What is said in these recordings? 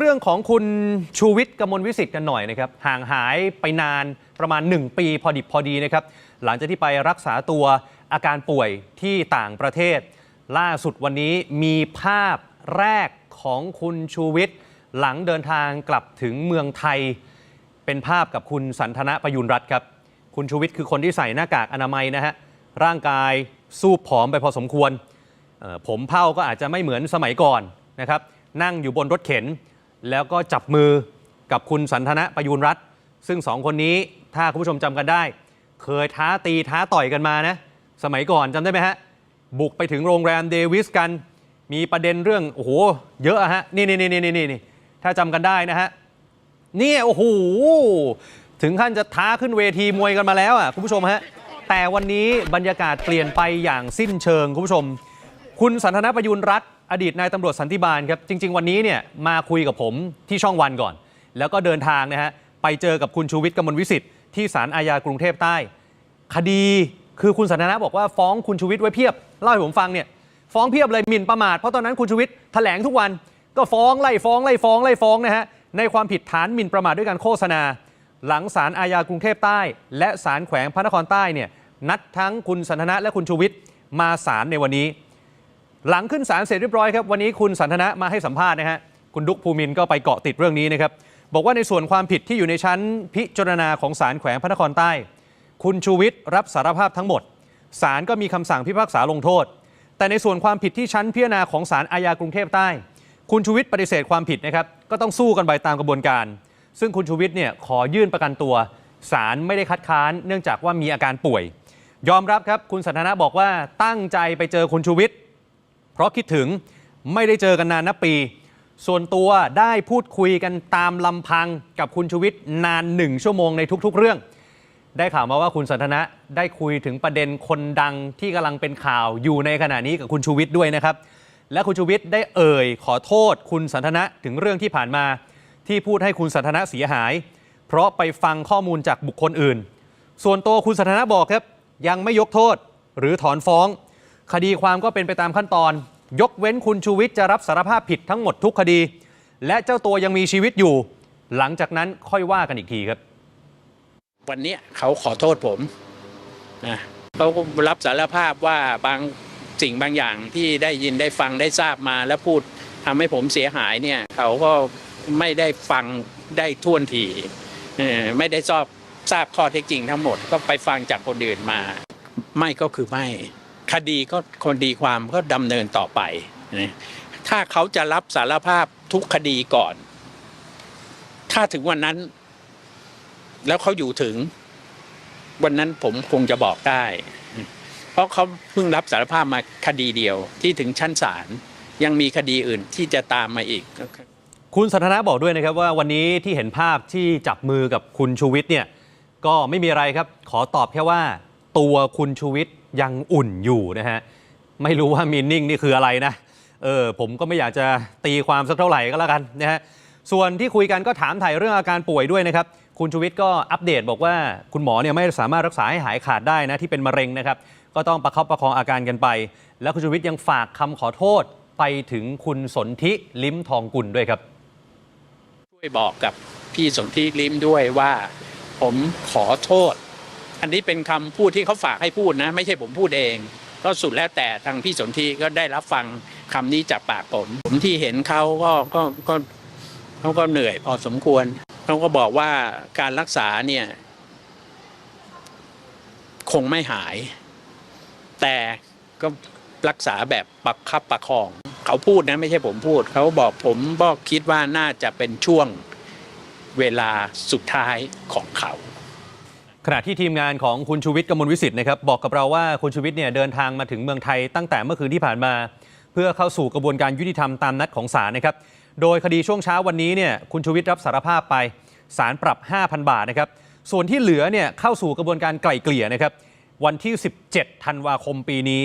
เรื่องของคุณชูวิทย์กมลวิสิทธิ์กันหน่อยนะครับ ห่างหายไปนานประมาณ 1 ปีพอดิบพอดีนะครับ หลังจากที่ไปรักษาตัวอาการป่วยที่ต่างประเทศ ล่าสุดวันนี้มีภาพแรกของคุณชูวิทย์หลังเดินทางกลับถึงเมืองไทย เป็นภาพกับคุณสันทนะประยุนรัตน์ครับ คุณชูวิทย์คือคนที่ใส่หน้ากากอนามัยนะฮะร่างกายสูบผอมไปพอสมควรผมเผ้าก็อาจจะไม่เหมือนสมัยก่อนนะครับนั่งอยู่บนรถเข็น แล้วก็จับมือกับคุณสันทนะประยุนรัตน์ซึ่งสองคนนี้ถ้าคุณผู้ชมจำกันได้ เคยท้าตีท้าต่อยกันมานะ สมัยก่อนจำได้ไหมฮะ บุกไปถึงโรงแรมเดวิสกัน มีประเด็นเรื่อง โอ้โห เยอะอะฮะ นี่นี่นี่นี่นี่นี่ถ้าจำกันได้นะฮะนี่โอ้โห ถึงขั้นจะท้าขึ้นเวทีมวยกันมาแล้วอะคุณผู้ชมฮะ แต่วันนี้บรรยากาศเปลี่ยนไปอย่างสิ้นเชิงคุณผู้ชม คุณสันทนประยุนรัตน์ อดีตนายตำรวจสันติบาลครับจริง ๆ วันนี้เนี่ยมาคุยกับผมที่ช่องวันก่อน แล้วก็เดินทางนะฮะไปเจอกับคุณชูวิทย์กมลวิสิทธิ์ที่ศาลอาญากรุงเทพใต้ คดีคือคุณสันทนาบอกว่าฟ้องคุณชูวิทย์ไว้เพียบเล่าให้ผมฟังเนี่ยฟ้องเพียบเลยหมิ่นประมาทเพราะตอนนั้นคุณชูวิทย์แถลงทุกวันก็ฟ้องไล่ฟ้องไล่ฟ้องไล่ฟ้องนะฮะในความผิดฐานหมิ่นประมาทด้วยการโฆษณา หลังศาลอาญากรุงเทพใต้ และศาลแขวงพระนครใต้เนี่ยนัดทั้งคุณสันทนะและคุณชูวิทย์มาศาลในวันนี้ หลังขึ้นศาลเสร็จเรียบร้อยครับวันนี้คุณสันทนะมาให้สัมภาษณ์นะฮะคุณดุกภูมินก็ไปเกาะติดเรื่องนี้นะครับบอกว่าในส่วนความผิดที่อยู่ในชั้นพิจารณาของศาลแขวงพระนครใต้ คุณชูวิทย์รับสารภาพทั้งหมดศาลก็มีคำสั่งพิพากษาลงโทษ แต่ในส่วนความผิดที่ชั้นพิจารณาของศาลอาญากรุงเทพใต้ คุณชูวิทย์ปฏิเสธความผิดนะครับก็ต้องสู้กันไปตามกระบวนการ ซึ่งคุณชูวิทย์เนี่ยขอยื่นประกันตัวศาลไม่ได้คัดค้าน เนื่องจากว่ามีอาการป่วย ยอมรับครับคุณสันทนะบอกว่าตั้งใจไปเจอคุณชูวิทย์ เพราะคิดถึงไม่ได้เจอกันนานนับปี ส่วนตัวได้พูดคุยกันตามลำพังกับคุณชูวิทย์นานหนึ่งชั่วโมงในทุก ๆ เรื่อง ได้ข่าวมาว่าคุณสันทนะได้คุยถึงประเด็นคนดังที่กำลังเป็นข่าวอยู่ในขณะนี้กับคุณชูวิทย์ด้วยนะครับ และคุณชูวิทย์ได้เอ่ยขอโทษคุณสันทนะถึงเรื่องที่ผ่านมา ที่พูดให้คุณสันทนะเสียหาย เพราะไปฟังข้อมูลจากบุคคลอื่น ส่วนตัวคุณสันทนะบอกครับ ยังไม่ยกโทษ หรือถอนฟ้อง คดีความก็เป็นไปตามขั้นตอน ยกเว้นคุณชูวิทย์จะรับสารภาพผิดทั้งหมดทุกคดี และเจ้าตัวยังมีชีวิตอยู่ หลังจากนั้นค่อยว่ากันอีกทีครับ วันนี้เขาขอโทษผมนะเขารับสารภาพว่าบางสิ่งบางอย่างที่ได้ยินได้ฟังได้ทราบมาแล้วพูดทำให้ผมเสียหายเนี่ยเขาก็ไม่ได้ฟังได้ท่วนทีเอ่อไม่ได้ชอบทราบข้อเท็จจริงทั้งหมด ก็ไปฟังจากคนอื่นมา ไม่ก็คือไม่ คดีก็คนดีความก็ดำเนินต่อไป ถ้าเขาจะรับสารภาพทุกคดีก่อน ถ้าถึงวันนั้น แล้วเขาอยู่ถึง วันนั้นผมคงจะบอกได้ เพราะเขาเพิ่งรับสารภาพมาคดีเดียวที่ถึงชั้นศาลยังมีคดีอื่นที่จะตามมาอีก คุณสันทนาบอกด้วยนะครับว่าวันนี้ที่เห็นภาพที่จับมือกับคุณชูวิทย์เนี่ย ก็ไม่มีอะไรครับ ขอตอบแค่ว่า ตัวคุณชูวิทย์ ยังอุ่นอยู่นะฮะ ไม่รู้ว่ามีนิ่งนี่คืออะไรนะ เออผมก็ไม่อยากจะตีความสักเท่าไหร่ก็แล้วกันนะฮะ ส่วนที่คุยกันก็ถามถ่ายเรื่องอาการป่วยด้วยนะครับ คุณชูวิทย์ก็อัปเดตบอกว่าคุณหมอเนี่ยไม่สามารถรักษาให้หายขาดได้นะที่เป็นมะเร็งนะครับ ก็ต้องประคับประคองอาการกันไป แล้วคุณชูวิทย์ยังฝากคำขอโทษไปถึงคุณสนธิลิ้มทองกุลด้วยครับ ช่วยบอกกับพี่สนธิลิ้มด้วยว่า ผมขอโทษ อันนี้เป็นคำพูดที่เขาฝากให้พูดนะ ไม่ใช่ผมพูดเอง ก็สุดแล้วแต่ทางพี่สนธิก็ได้รับฟังคำนี้จากปากผมผมที่เห็นเขาก็ก็ก็เขาก็เหนื่อยพอสมควรเขาก็บอกว่าการรักษาเนี่ย คงไม่หาย แต่ก็รักษาแบบประคับประคอง เขาพูดนะไม่ใช่ผมพูด เขาบอกผมบอกคิดว่าน่าจะเป็นช่วงเวลาสุดท้ายของเขา ขณะที่ทีมงานของคุณชูวิทย์กมลวิสิทธิ์นะครับบอกกับเราว่าคุณชูวิทย์เนี่ยเดินทางมาถึงเมืองไทยตั้งแต่เมื่อคืนที่ผ่านมา เพื่อเข้าสู่กระบวนการยุติธรรมตามนัดของศาลนะครับโดยคดีช่วงเช้าวันนี้เนี่ยคุณชูวิทย์รับสารภาพไปศาลปรับ 5,000 บาทนะครับส่วนที่เหลือเนี่ยเข้าสู่กระบวนการไกล่เกลี่ยนะครับวันที่ 17ธันวาคมปีนี้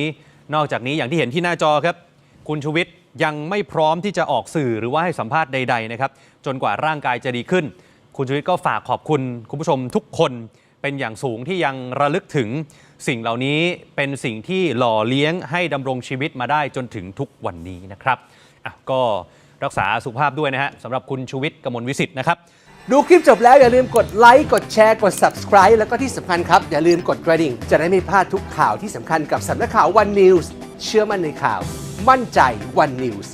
นอกจากนี้อย่างที่เห็นที่หน้าจอครับ คุณชูวิทย์ยังไม่พร้อมที่จะออกสื่อหรือว่าให้สัมภาษณ์ใด ๆนะครับ จนกว่าร่างกายจะดีขึ้น คุณชูวิทย์ก็ฝากขอบคุณคุณผู้ชมทุกคน เป็นอย่างสูงที่ยังระลึกถึงสิ่งเหล่านี้เป็นสิ่งที่หล่อเลี้ยงให้ดำรงชีวิตมาได้จนถึงทุกวันนี้นะครับก็รักษาสุขภาพด้วยนะฮะสำหรับคุณชูวิทย์กมลวิสิทธ์นะครับ ดูคลิปจบแล้วอย่าลืมกดไลค์กดแชร์กด subscribe แล้วก็ที่สำคัญครับ อย่าลืมกดกระดิ่ง จะได้ไม่พลาดทุกข่าวที่สำคัญกับสำนักข่าว One News เชื่อมั่นในข่าว มั่นใจ One News